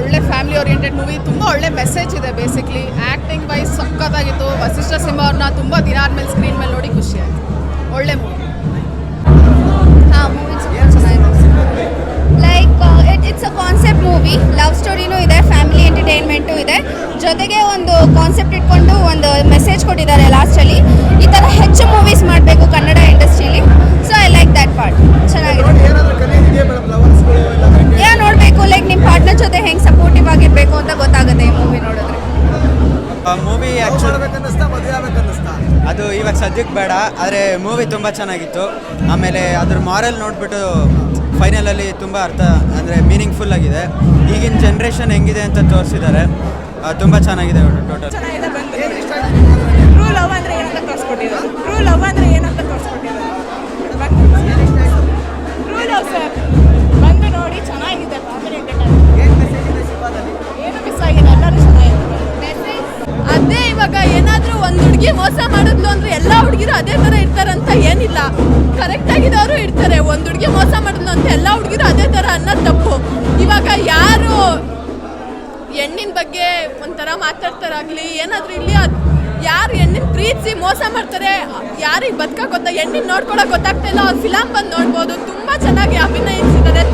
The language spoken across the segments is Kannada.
ಒಳ್ಳೆ ಫ್ಯಾಮಿಲಿ ಓರಿಯೆಂಟೆಡ್ ಮೂವಿ ತುಂಬ ಒಳ್ಳೆ ಮೆಸೇಜ್ ಇದೆ ಬೇಸಿಕ್ಲಿ ಆ್ಯಕ್ಟಿಂಗ್ ವೈಸ್ ಸಖತ್ತಾಗಿತ್ತು. ವಸಿಷ್ಠ ಸಿಂಹ ಅವ್ರನ್ನ ತುಂಬ ದಿನ ಆದ್ಮೇಲೆ ಸ್ಕ್ರೀನ್ ಮೇಲೆ ನೋಡಿ ಖುಷಿ ಆಯಿತು. ಒಳ್ಳೆ ಮೂವಿ ಹಾಂ movie like it it's a concept movie love ಸ್ಟೋರಿನೂ ಇದೆ ಫ್ಯಾಮಿಲಿ ಎಂಟರ್ಟೈನ್ಮೆಂಟು ಇದೆ. ಜೊತೆಗೆ ಒಂದು ಕಾನ್ಸೆಪ್ಟ್ ಇಟ್ಕೊಂಡು ಒಂದು ಮೆಸೇಜ್ ಕೊಟ್ಟಿದ್ದಾರೆ ಲಾಸ್ಟಲ್ಲಿ ಈ ಥರ ಹೆಚ್ಚು ಮೂವೀಸ್ ಮಾಡಬೇಕು ಕನ್ನಡ ಇಂಡಸ್ಟ್ರೀಲಿ ಮೂವಿ ಲವ್ ಆ್ಯಕ್ಚುಲಿ ಮಾಡ್ಬೇಕನ್ನಿಸ್ತಾ ಮದುವೆ ಆಗ್ಬೇಕನ್ನಿಸ್ತಾ? ಅದು ಇವಾಗ ಸದ್ಯಕ್ಕೆ ಬೇಡ ಆದರೆ ಮೂವಿ ತುಂಬ ಚೆನ್ನಾಗಿತ್ತು. ಆಮೇಲೆ ಅದ್ರ ಮಾರಲ್ ನೋಡಿಬಿಟ್ಟು ಫೈನಲಲ್ಲಿ ತುಂಬ ಅರ್ಥ ಅಂದರೆ ಮೀನಿಂಗ್ಫುಲ್ ಆಗಿದೆ. ಈಗಿನ ಜನ್ರೇಷನ್ ಹೆಂಗಿದೆ ಅಂತ ತೋರಿಸಿದ್ದಾರೆ. ತುಂಬ ಚೆನ್ನಾಗಿದೆ ಟೋಟಲ್ ಇವಾಗ ಏನಾದರೂ ಒಂದು ಹುಡುಗಿ ಮೋಸ ಮಾಡಿದ್ಲು ಅಂದ್ರೆ ಎಲ್ಲ ಹುಡುಗಿರು ಅದೇ ಥರ ಇರ್ತಾರಂತ ಏನಿಲ್ಲ. ಕರೆಕ್ಟ್ ಆಗಿದವರು ಇರ್ತಾರೆ. ಒಂದು ಹುಡುಗಿ ಮೋಸ ಮಾಡಿದ್ಲು ಅಂತ ಎಲ್ಲ ಹುಡುಗಿರು ಅದೇ ಥರ ಅನ್ನೋದು ತಪ್ಪು. ಇವಾಗ ಯಾರು ಹೆಣ್ಣಿನ ಬಗ್ಗೆ ಒಂಥರ ಮಾತಾಡ್ತಾರಾಗ್ಲಿ, ಏನಾದರೂ ಇಲ್ಲಿ ಯಾರು ಹೆಣ್ಣಿನ ಪ್ರೀತಿಸಿ ಮೋಸ ಮಾಡ್ತಾರೆ, ಯಾರಿಗೆ ಬದುಕ ಗೊತ್ತಾ? ಹೆಣ್ಣಿನ ನೋಡ್ಕೊಳಕ್ ಗೊತ್ತಾಗ್ತಾ ಇಲ್ಲ. ಅವ್ರ ಫಿಲಮ್ ಬಂದು ನೋಡ್ಬೋದು. ತುಂಬಾ ಚೆನ್ನಾಗಿ ಅಭಿನಯಿಸಿದ್ದಾರೆ.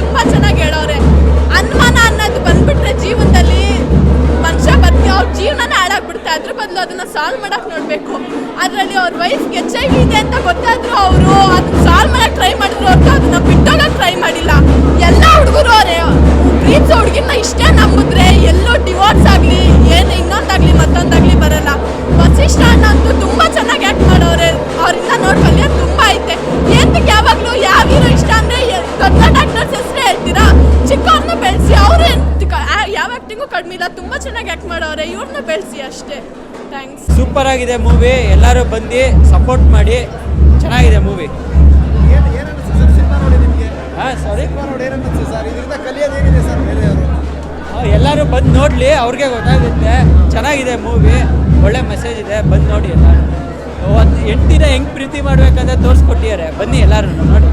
ಬದಲು ಅದನ್ನ ಸಾಲ್ವ್ ಮಾಡಕ್ ನೋಡ್ಬೇಕು. ಅದರಲ್ಲಿ ಅವ್ರ ವೈಫ್ಗೆ ಎಚ್ ಐ ವಿ ಇದೆ ಅಂತ ಗೊತ್ತಾದ್ರು ಕಡಿಮೆ ಇಲ್ಲ ತುಂಬ ಚೆನ್ನಾಗಿ ಆ್ಯಕ್ಟ್ ಮಾಡೋರೆ ಇವ್ರನ್ನ ಬೆಳೆಸಿ ಅಷ್ಟೇ. ಥ್ಯಾಂಕ್ಸ್ ಸೂಪರ್ ಆಗಿದೆ ಮೂವಿ ಎಲ್ಲರೂ ಬಂದು ಸಪೋರ್ಟ್ ಮಾಡಿ. ಚೆನ್ನಾಗಿದೆ ಮೂವಿ ಹಾಂ ಸಾರಿ? ಎಲ್ಲರೂ ಬಂದು ನೋಡಲಿ ಅವ್ರಿಗೆ ಗೊತ್ತಾಗುತ್ತೆ. ಚೆನ್ನಾಗಿದೆ ಮೂವಿ ಒಳ್ಳೆ ಮೆಸೇಜ್ ಇದೆ. ಬಂದು ನೋಡಿ ಎಲ್ಲ ಒಂದು ದಿನ ಹೆಂಗೆ ಪ್ರೀತಿ ಮಾಡ್ಬೇಕಂತ ತೋರಿಸ್ಕೊಟ್ಟಿದ್ದಾರೆ. ಬನ್ನಿ ಎಲ್ಲರೂ ನೋಡಿ.